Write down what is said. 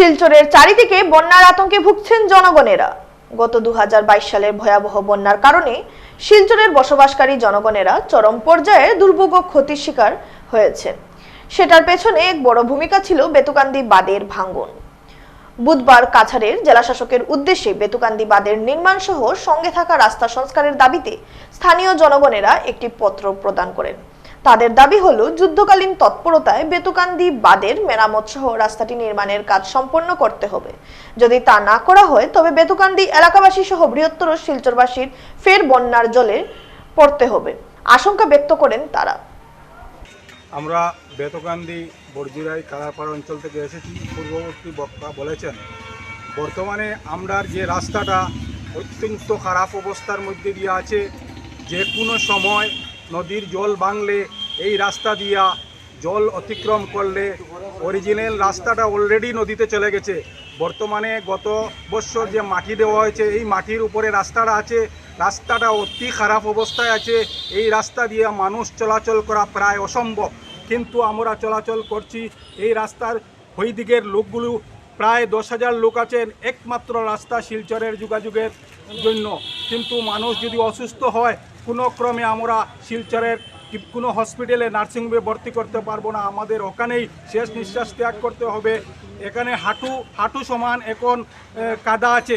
শিলচরের চারিদিকে বন্যার আতঙ্কে ভুগছেন জনগণেরা। গত দু হাজার বাইশ সালের ভয়াবহ বন্যার কারণে শিলচরের বসবাসকারী জনগণেরা চরম পর্যায়ে দুর্ভোগ ক্ষতির শিকার হয়েছে সেটার পেছনে এক বড় ভূমিকা ছিল বেতুকান্দি বাঁধের ভাঙ্গন বুধবার কাছাড়ের জেলাশাসকের উদ্দেশ্যে বেতুকান্দি বাঁধের নির্মাণ সহ সঙ্গে থাকা রাস্তা সংস্কারের দাবিতে স্থানীয় জনগণেরা একটি পত্র প্রদান করেন। তাদের দাবি হলো, যুদ্ধকালীন তৎপরতায় বেতুকান্দি বাদের মেরামত সহ রাস্তাটি নির্মাণের কাজ সম্পন্ন করতে হবে। যদি তা না করা হয়, তবে বেতুকান্দি এলাকাবাসী সহ বৃহত্তর শিলচরবাসীর ফের বন্যার জলে পড়তে হবে, আশঙ্কা ব্যক্ত করেন তারা। আমরা বেতকান্দি বরজুরাই কালারপাড়া অঞ্চল থেকে এসেছি। পূর্ববর্তী বক্তা বলেছেন, বর্তমানে আমরার যে রাস্তাটা অত্যন্ত খারাপ অবস্থার মধ্যে দিয়ে আছে যে কোনো সময় নদীর জল বাংলে এই রাস্তা দিয়া জল অতিক্রম করলে অরিজিনাল রাস্তাটা অলরেডি নদীতে চলে গেছে। বর্তমানে গত বছর যে মাটি দেওয়া হয়েছে, এই মাটির উপরে রাস্তাটা আছে। রাস্তাটা অতি খারাপ অবস্থায় আছে। এই রাস্তা দিয়ে মানুষ চলাচল করা প্রায় অসম্ভব। কিন্তু আমরা চলাচল করছি এই রাস্তার ওই দিকের লোকগুলো, প্রায় দশ হাজার লোক আছেন একমাত্র রাস্তা শিলচরের যোগাযোগের জন্য। কিন্তু মানুষ যদি অসুস্থ হয়, কোনো ক্রমে আমরা শিলচরের কোনো হসপিটালে নার্সিংহোমে ভর্তি করতে পারব না, আমাদের ওখানেই শেষ নিঃশ্বাস ত্যাগ করতে হবে। এখানে হাঁটু হাঁটু সমান এখন কাদা আছে।